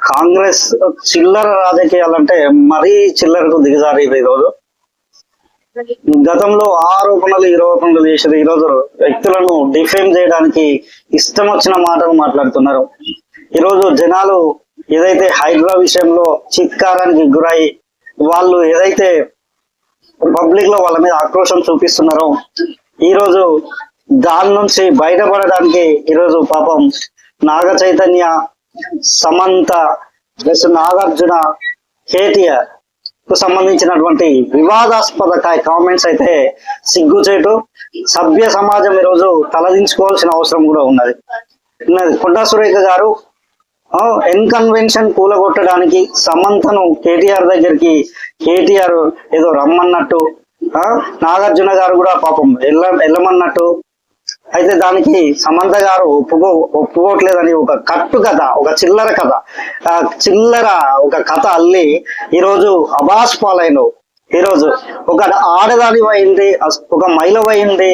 కాంగ్రెస్ చిల్లర రాజకీయాలంటే మరీ చిల్లరకు దిగజారి ఈరోజు గతంలో ఆరోపణలు ఈరోపణలు చేసేది ఈరోజు వ్యక్తులను డిఫేమ్ చేయడానికి ఇష్టం వచ్చిన మాటలు మాట్లాడుతున్నారు. ఈరోజు జనాలు ఏదైతే హైడ్రా విషయంలో చిత్కారానికి గురై వాళ్ళు ఏదైతే పబ్లిక్లో వాళ్ళ మీద ఆక్రోశం చూపిస్తున్నారో ఈరోజు దాని నుంచి బయటపడడానికి ఈరోజు పాపం నాగ చైతన్య సమంత ప్లస్ నాగార్జున కేటీఆర్కు సంబంధించినటువంటి వివాదాస్పద కామెంట్స్ అయితే సిగ్గుచేటు సభ్య సమాజం ఈరోజు తలదించుకోవాల్సిన అవసరం కూడా ఉన్నది. ఉన్నది. కొండా సురేఖ గారు ఎన్కన్వెన్షన్ కూలగొట్టడానికి సమంతను కేటీఆర్ దగ్గరికి కేటీఆర్ ఏదో రమ్మన్నట్టు నాగార్జున గారు కూడా పాపం ఎల్ల వెళ్ళమన్నట్టు అయితే దానికి సమంత గారు ఒప్పుకో ఒప్పుకోవట్లేదని ఒక కట్టు కథ ఒక చిల్లర కథ. ఆ చిల్లర ఒక కథ అల్లి ఈరోజు అబాస్ పాలైనవు. ఈరోజు ఒక ఆడదాని అయింది ఒక మహిళ అయింది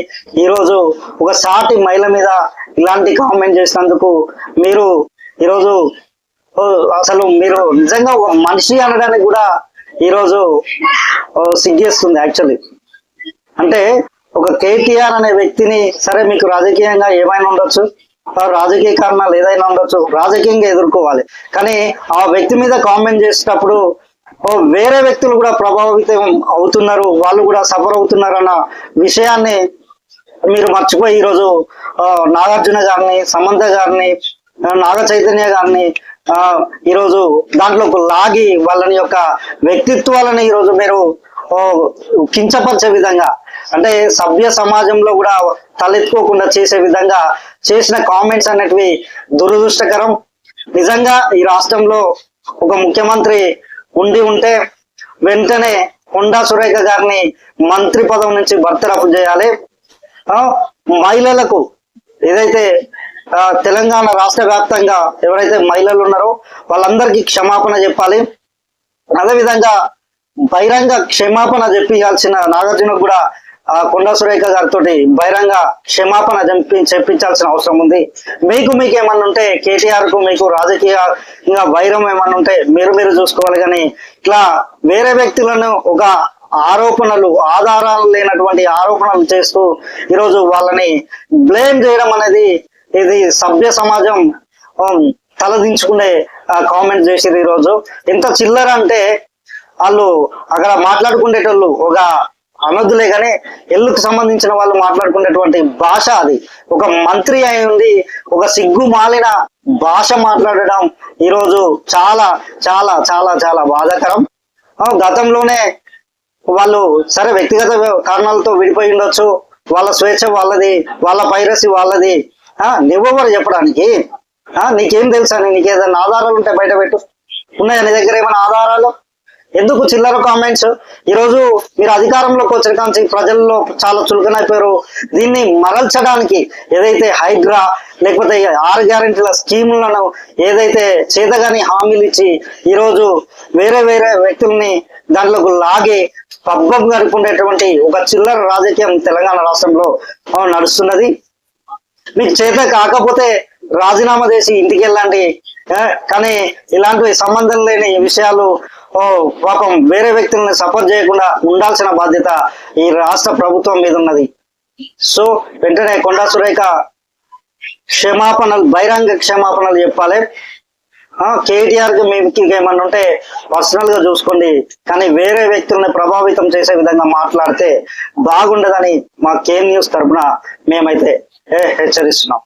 ఈరోజు ఒక సాటి మహిళ మీద ఇలాంటి కామెంట్ చేసినందుకు మీరు ఈరోజు అసలు మీరు నిజంగా ఒక మనిషి అనడానికి కూడా ఈరోజు సిగ్గేస్తుంది యాక్చువల్లీ. అంటే ఒక కేటీఆర్ అనే వ్యక్తిని సరే మీకు రాజకీయంగా ఏమైనా ఉండొచ్చు ఆ రాజకీయ కారణాలు ఏదైనా ఉండొచ్చు రాజకీయంగా ఎదుర్కోవాలి. కానీ ఆ వ్యక్తి మీద కామెంట్ చేసేటప్పుడు వేరే వ్యక్తులు కూడా ప్రభావితం అవుతున్నారు వాళ్ళు కూడా సఫర్ అవుతున్నారు అన్న విషయాన్ని మీరు మర్చిపోయి ఈరోజు నాగార్జున గారిని సమంత గారిని నాగ చైతన్య గారిని ఈరోజు దాంట్లోకి లాగి వాళ్ళని యొక్క వ్యక్తిత్వాలని ఈరోజు మీరు కించపరిచే విధంగా. అంటే సభ్య సమాజంలో కూడా తలెత్తుకోకుండా చేసే విధంగా చేసిన కామెంట్స్ అనేటివి దురదృష్టకరం. నిజంగా ఈ రాష్ట్రంలో ఒక ముఖ్యమంత్రి ఉండి ఉంటే వెంటనే కొండా సురేఖ గారిని మంత్రి పదం నుంచి బర్తరఫ్ చేయాలి. మహిళలకు ఏదైతే తెలంగాణ రాష్ట్ర వ్యాప్తంగా ఎవరైతే మహిళలు ఉన్నారో వాళ్ళందరికీ క్షమాపణ చెప్పాలి. అదేవిధంగా బహిరంగ క్షమాపణ చెప్పించాల్సిన నాగార్జున కూడా ఆ కొండా సురేఖ గారితో బహిరంగ క్షమాపణ చెప్పి చెప్పించాల్సిన అవసరం ఉంది. మీకు మీకు ఏమన్నా ఉంటే కేటీఆర్కు మీకు రాజకీయ ఇంకా వైరం ఏమన్నా ఉంటే మీరు మీరు చూసుకోవాలి కానీ ఇట్లా వేరే వ్యక్తులను ఒక ఆరోపణలు ఆధారాలు లేనటువంటి ఆరోపణలు చేస్తూ ఈరోజు వాళ్ళని బ్లేమ్ చేయడం అనేది ఇది సభ్య సమాజం తలదించుకునే కామెంట్ చేసిరు ఈరోజు. ఎంత చిల్లర అంటే వాళ్ళు అక్కడ మాట్లాడుకునేటోళ్ళు ఒక అనొద్దులే కానీ ఎల్లుకు సంబంధించిన వాళ్ళు మాట్లాడుకునేటువంటి భాష అది. ఒక మంత్రి అయి ఉంది ఒక సిగ్గు మాలిన భాష మాట్లాడడం ఈరోజు చాలా చాలా చాలా చాలా బాధాకరం. ఆ, గతంలోనే వాళ్ళు సరే వ్యక్తిగత కారణాలతో విడిపోయి ఉండొచ్చు. వాళ్ళ స్వేచ్ఛ వాళ్ళది వాళ్ళ పైరసీ వాళ్ళది. ఆ నువ్వెవరు చెప్పడానికి? ఆ నీకేం తెలుసా? నీకు ఏదైనా ఆధారాలు ఉంటే బయట పెట్టు. ఉన్నాయా నీ దగ్గర ఏమైనా ఆధారాలు? ఎందుకు చిల్లర కామెంట్స్ ఈరోజు మీరు అధికారంలోకి వచ్చిన కాంచి ప్రజల్లో చాలా చులకనైపోయారు. దీన్ని మరల్చడానికి ఏదైతే హైడ్రా లేకపోతే ఆరు గ్యారెంటీల స్కీములను ఏదైతే చేతగాని హామీలు ఇచ్చి ఈరోజు వేరే వేరే వ్యక్తుల్ని దాంట్లోకి లాగి పబ్బం గడుపుకునేటువంటి ఒక చిల్లర రాజకీయం తెలంగాణ రాష్ట్రంలో నడుస్తున్నది. మీకు చేత కాకపోతే రాజీనామా చేసి ఇంటికి వెళ్ళండి. కానీ ఇలాంటివి సంబంధం లేని విషయాలు పాపం వేరే వ్యక్తులను సపోర్ట్ చేయకుండా ఉండాల్సిన బాధ్యత ఈ రాష్ట్ర ప్రభుత్వం మీద ఉన్నది. సో వెంటనే కొండా సురేఖ క్షమాపణలు బహిరంగ క్షమాపణలు చెప్పాలి. కేటీఆర్కి మీకు ఏమన్నా ఉంటే పర్సనల్గా చూసుకోండి. కానీ వేరే వ్యక్తుల్ని ప్రభావితం చేసే విధంగా మాట్లాడితే బాగుండదని మా కే న్యూస్ తరపున మేమైతే హెచ్చరిస్తున్నాం.